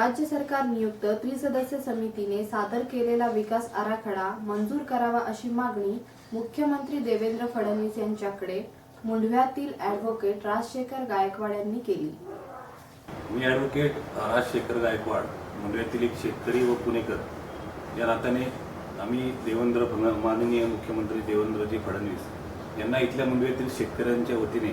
राज्य सरकार नियुक्त त्रिसदस्य समितीने सादर केलेला विकास आराखडा मंजूर करावा अशी मागणी मुख्यमंत्री देवेंद्र फडणवीस यांच्याकडे मुंढव्यातील ॲडव्होकेट राजशेखर गायकवाड यांनी केली. मी ॲडव्होकेट राजशेखर गायकवाड मुंबईतील एक शेतकरी व पुणेकर. या नात्याने आम्ही देवेंद्र माननीय मुख्यमंत्री देवेंद्रजी फडणवीस यांना इथल्या मुंबईतील शेतकऱ्यांच्या वतीने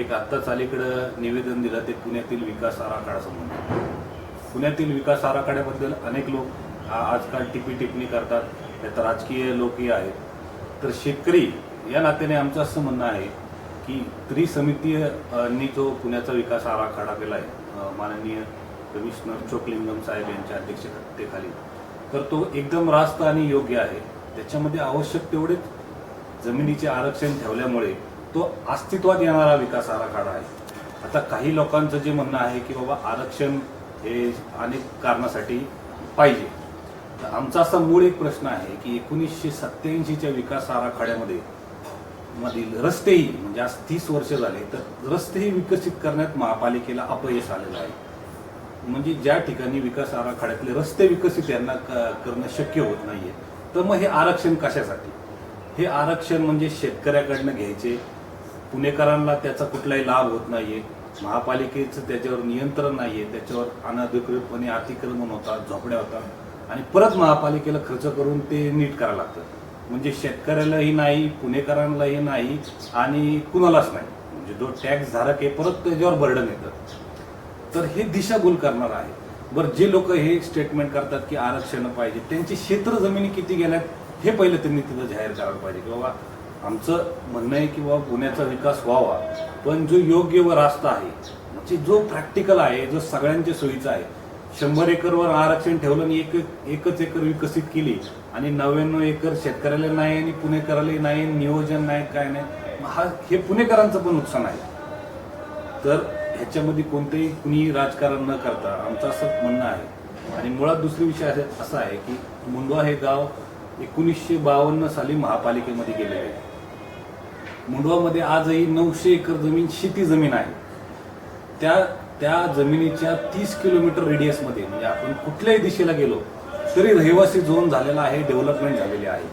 एक आत्ताच अलीकडं निवेदन दिलं ते पुण्यातील विकास आराखडा संबंधी. पुण्यातील विकास आराखड्याबद्दल अनेक लोक आजकाल टिपी टिप्पणी करतात. त्यात राजकीय लोकही आहेत. तर शेतकरी या नात्याने आमचं असं म्हणणं आहे की त्रिसमितीयनी जो पुण्याचा विकास आराखडा केला आहे माननीय कमिशनर चोकलिंगम साहेब यांच्या अध्यक्षतेखाली तर तो एकदम रास्त आणि योग्य आहे. त्याच्यामध्ये आवश्यक तेवढेच जमिनीचे आरक्षण ठेवल्यामुळे तो अस्तित्वात येणारा विकास आराखडा आहे. आता काही लोकांचं जे म्हणणं आहे की बाबा आरक्षण हे अनेक कारणासाठी पाहिजे. तर आमचा असा मूळ एक प्रश्न आहे की एकोणीसशे सत्त्याऐंशीच्या विकास आराखड्यामध्ये मधील रस्तेही म्हणजे आज तीस वर्ष झाले तर रस्तेही विकसित करण्यात महापालिकेला अपयश आलेलं आहे. म्हणजे ज्या ठिकाणी विकास आराखड्यातले रस्ते विकसित यांना क- करणं शक्य होत नाहीये तर मग हे आरक्षण कशासाठी? हे आरक्षण म्हणजे शेतकऱ्याकडनं घ्यायचे पुणेकरांना त्याचा कुठलाही लाभ होत नाहीये महापालिकेचं त्याच्यावर नियंत्रण नाहीये त्याच्यावर अनधिकृतपणे अतिक्रमण होतात झोपड्या होतात आणि परत महापालिकेला खर्च करून ते नीट करावं लागतं. म्हणजे शेतकऱ्यालाही नाही पुणेकरांनाही नाही आणि कुणालाच नाही. म्हणजे जो टॅक्स धारक आहे परत त्याच्यावर बर्डन येतं. तर हे दिशाभूल करणार आहे. बरं जे लोक हे स्टेटमेंट करतात की आरक्षण पाहिजे त्यांची क्षेत्र जमिनी किती गेल्यात हे पहिलं त्यांनी तिथं जाहीर करायला पाहिजे. की बाबा आमचं म्हणणं आहे की बाबा पुण्याचा विकास व्हावा पण जो योग्य व रास्ता आहे म्हणजे जो प्रॅक्टिकल आहे जो सगळ्यांच्या सोयीचा आहे शंभर एकरवर आरक्षण ठेवलं आणि एक एकच एकर विकसित केली आणि नव्याण्णव एकर शेतकऱ्याला नाही आणि पुणेकराला नाही नियोजन नाही काय नाही हा हे पुणेकरांचं पण नुकसान आहे. तर ह्याच्यामध्ये कोणतंही कुणी राजकारण न करता आमचं असं म्हणणं आहे. आणि मुळात दुसरी विषय असा आहे की मुंडवा हे गाव एकोणीसशे बावन्न साली महापालिकेमध्ये गेले आहे. मुंडवामध्ये आजही नऊशे एकर जमीन शेती जमीन आहे. त्या त्या जमिनीच्या तीस किलोमीटर रेडियसमध्ये म्हणजे आपण कुठल्याही दिशेला गेलो तरी रहिवासी झोन झालेला आहे डेव्हलपमेंट झालेली आहे.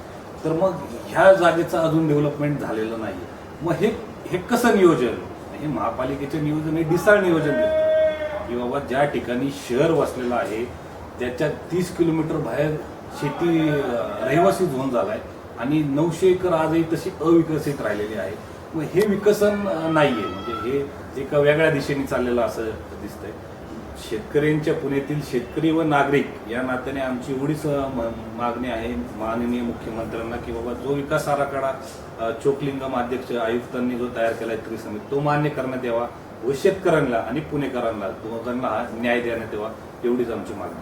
तर मग ह्या जागेचं अजून डेव्हलपमेंट झालेलं नाही मग हे हे कसं नियोजन? हे महापालिकेचे नियोजन हे डिसाळ नियोजन देतं की बाबा ज्या ठिकाणी शहर वसलेलं आहे त्याच्या तीस किलोमीटर बाहेर शेती रहिवासी झोन झाला आहे आणि नऊशे एकर आजही तशी अविकसित राहिलेली आहे. मग हे विकसन नाही नाहीये. म्हणजे हे एका वेगळ्या दिशेने चाललेलं असं दिसतंय. शेतकऱ्यांच्या पुण्यातील शेतकरी व नागरिक या नात्याने आमची एवढीच मागणी आहे माननीय मुख्यमंत्र्यांना की बाबा जो विकास आराखडा चोकलिंगम अध्यक्ष आयुक्तांनी जो तयार केला आहे त्रिसमिती तो मान्य करण्यात यावा व शेतकऱ्यांना आणि पुणेकरांना दोघांना हा न्याय देण्यात यावा एवढीच आमची मागणी आहे.